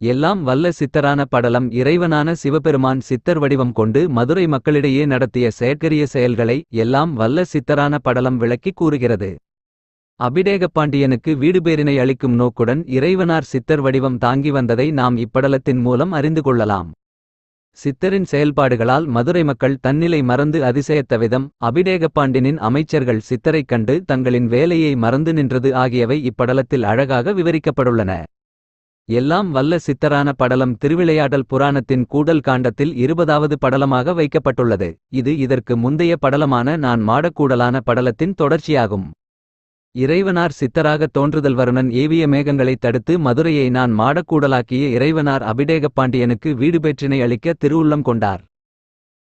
எல்லாம் வல்ல சித்தரான படலம் இறைவனான சிவபெருமான் சித்தர் வடிவம் கொண்டு மதுரை மக்களிடையே நடத்திய செயற்கரிய செயல்களை எல்லாம் வல்ல சித்தரான படலம் விளக்கிக் கூறுகிறது. அபிடேகப்பாண்டியனுக்கு வீடுபேரினை அளிக்கும் நோக்குடன் இறைவனார் சித்தர் வடிவம் தாங்கி வந்ததை நாம் இப்படலத்தின் மூலம் அறிந்து கொள்ளலாம். சித்தரின் செயல்பாடுகளால் மதுரை மக்கள் தன்னிலை மறந்து அதிசயத்த விதம் அபிடேகப்பாண்டினின் அமைச்சர்கள் சித்தரைக் கண்டு தங்களின் வேலையை மறந்து நின்றது ஆகியவை இப்படலத்தில் அழகாக விவரிக்கப்பட்டுள்ளன. எல்லாம் வல்ல சித்தரான படலம் திருவிளையாடல் புராணத்தின் கூடல் காண்டத்தில் இருபதாவது படலமாக வைக்கப்பட்டுள்ளது. இது இதற்கு முந்தைய படலமான நான் மாடக்கூடலான படலத்தின் தொடர்ச்சியாகும். இறைவனார் சித்தராக தோன்றுதல் வருணன் ஏவிய மேகங்களைத் தடுத்து மதுரையை நான் மாடக்கூடலாக்கிய இறைவனார் அபிடேகப்பாண்டியனுக்கு வீடுபேற்றினை அளிக்க திருவுள்ளம் கொண்டார்.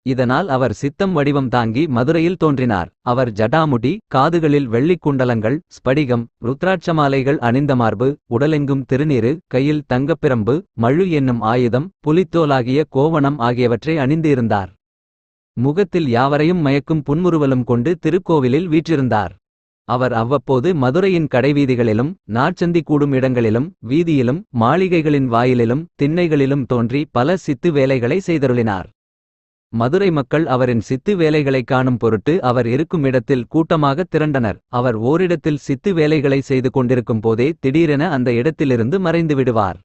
இதனால் அவர் சித்தம் வடிவம் தாங்கி மதுரையில் தோன்றினார். அவர் ஜடாமுடி காதுகளில் வெள்ளிக் குண்டலங்கள் ஸ்படிகம் ருத்ராட்சமாலைகள் அணிந்த மார்பு உடலெங்கும் திருநீரு கையில் தங்கப்பிரம்பு மழு என்னும் ஆயுதம் புலித்தோலாகிய கோவணம் ஆகியவற்றை அணிந்திருந்தார் முகத்தில் யாவரையும் மயக்கும் புன்முறுவலும் கொண்டு திருக்கோவிலில் வீற்றிருந்தார். அவர் அவ்வப்போது மதுரையின் கடைவீதிகளிலும் நாற்சந்தி கூடும் இடங்களிலும் வீதியிலும் மாளிகைகளின் வாயிலிலும் திண்ணைகளிலும் தோன்றி பல சித்து வேலைகளை செய்தருளினார். மதுரை மக்கள் அவரின் சித்து வேலைகளைக் காணும் பொருட்டு அவர் இருக்கும் இடத்தில் கூட்டமாக திரண்டனர். அவர் ஓரிடத்தில் சித்து வேலைகளை செய்து கொண்டிருக்கும் போதே திடீரென அந்த இடத்திலிருந்து மறைந்து விடுவார்.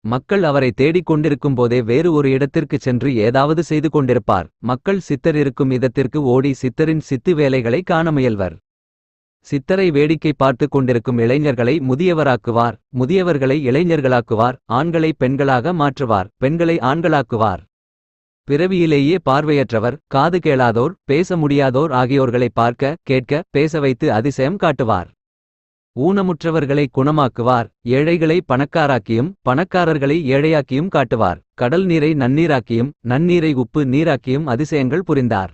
மக்கள் அவரை தேடிக் கொண்டிருக்கும் போதே வேறு ஒரு இடத்திற்குச் சென்று ஏதாவது செய்து கொண்டிருப்பார். மக்கள் சித்தர் இருக்கும் இடத்திற்கு ஓடி சித்தரின் சித்து வேலைகளை காண முயல்வர். சித்தரை வேடிக்கை பார்த்து கொண்டிருக்கும் இளைஞர்களை முதியவராக்குவார். முதியவர்களை இளைஞர்களாக்குவார். ஆண்களை பெண்களாக மாற்றுவார். பெண்களை ஆண்களாக்குவார். பிறவியிலேயே பார்வையற்றவர் காது கேளாதோர் பேச முடியாதோர் ஆகியோர்களை பார்க்க கேட்க பேச வைத்து அதிசயம் காட்டுவார். ஊனமுற்றவர்களை குணமாக்குவார் ஏழைகளை பணக்காராக்கியும் பணக்காரர்களை ஏழையாக்கியும் காட்டுவார். கடல் நீரை நன்னீராக்கியும் நன்னீரை உப்பு நீராக்கியும் அதிசயங்கள் புரிந்தார்.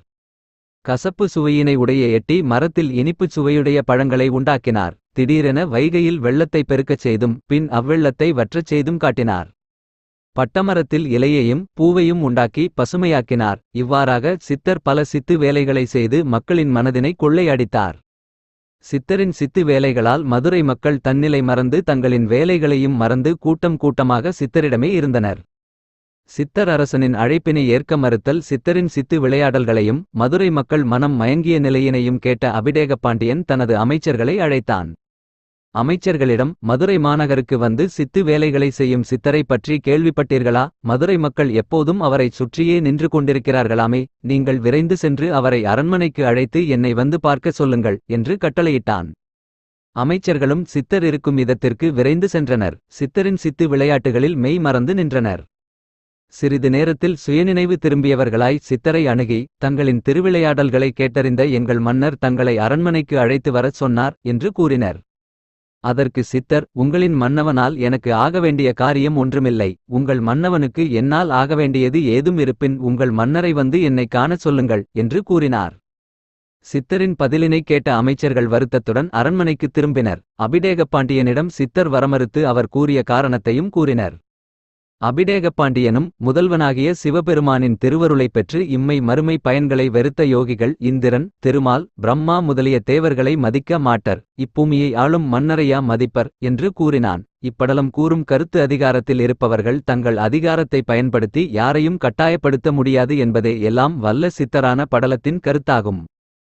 கசப்பு சுவையினை உடைய எட்டி மரத்தில் இனிப்புச் சுவையுடைய பழங்களை உண்டாக்கினார். திடீரென வைகையில் வெள்ளத்தை பெருக்கச் செய்தும் பின் அவ்வெள்ளத்தை வற்றச் செய்தும் காட்டினார். பட்டமரத்தில் இலையையும் பூவையும் உண்டாக்கி பசுமையாக்கினார். இவ்வாறாக சித்தர் பல சித்து வேலைகளை செய்து மக்களின் மனதினை கொள்ளையடித்தார். சித்தரின் சித்து வேலைகளால் மதுரை மக்கள் தன்னிலை மறந்து தங்களின் வேலைகளையும் மறந்து கூட்டம் கூட்டமாக சித்தரிடமே இருந்தனர். சித்தர் அரசனின் அழைப்பினை ஏற்க மறுத்தல் சித்தரின் சித்து விளையாடல்களையும் மதுரை மக்கள் மனம் மயங்கிய நிலையினையும் கேட்ட அபிடேகப்பாண்டியன் தனது அமைச்சர்களை அழைத்தான். அமைச்சர்களிடம் மதுரை மாநகருக்கு வந்து சித்து வேலைகளை செய்யும் சித்தரை பற்றி கேள்விப்பட்டீர்களா? மதுரை மக்கள் எப்போதும் அவரைச் சுற்றியே நின்று கொண்டிருக்கிறார்களாமே நீங்கள் விரைந்து சென்று அவரை அரண்மனைக்கு அழைத்து என்னை வந்து பார்க்க சொல்லுங்கள் என்று கட்டளையிட்டான். அமைச்சர்களும் சித்தர் இருக்கும் விதத்திற்கு விரைந்து சென்றனர். சித்தரின் சித்து விளையாட்டுகளில் மெய் மறந்து நின்றனர். சிறிது நேரத்தில் சுயநினைவு திரும்பியவர்களாய் சித்தரை அணுகி தங்களின் திருவிளையாடல்களை கேட்டறிந்த எங்கள் மன்னர் தங்களை அரண்மனைக்கு அழைத்து வரச் சொன்னார் என்று கூறினர். அதற்கு சித்தர் உங்களின் மன்னவனால் எனக்கு ஆக வேண்டிய காரியம் ஒன்றுமில்லை. உங்கள் மன்னவனுக்கு என்னால் ஆக வேண்டியது ஏதும் இருப்பின் உங்கள் மன்னரை வந்து என்னை காணச் சொல்லுங்கள் என்று கூறினார். சித்தரின் பதிலினை கேட்ட அமைச்சர்கள் வருத்தத்துடன் அரண்மனைக்கு திரும்பினர். அபிடேகப்பாண்டியனிடம் சித்தர் வரமறுத்து அவர் கூறிய காரணத்தையும் கூறினர். அபிடேகப்பாண்டியனும் முதல்வனாகிய சிவபெருமானின் திருவருளைப் பெற்று இம்மை மறுமை பயன்களை வெறுத்த யோகிகள் இந்திரன் திருமால் பிரம்மா முதலிய தேவர்களை மதிக்க மாட்டர். இப்பூமியை ஆளும் மன்னரையா மதிப்பர் என்று கூறினான். இப்படலம் கூறும் கருத்து அதிகாரத்தில் இருப்பவர்கள் தங்கள் அதிகாரத்தை பயன்படுத்தி யாரையும் கட்டாயப்படுத்த முடியாது என்பதே எல்லாம் வல்ல சித்தரான படலத்தின் கருத்தாகும்.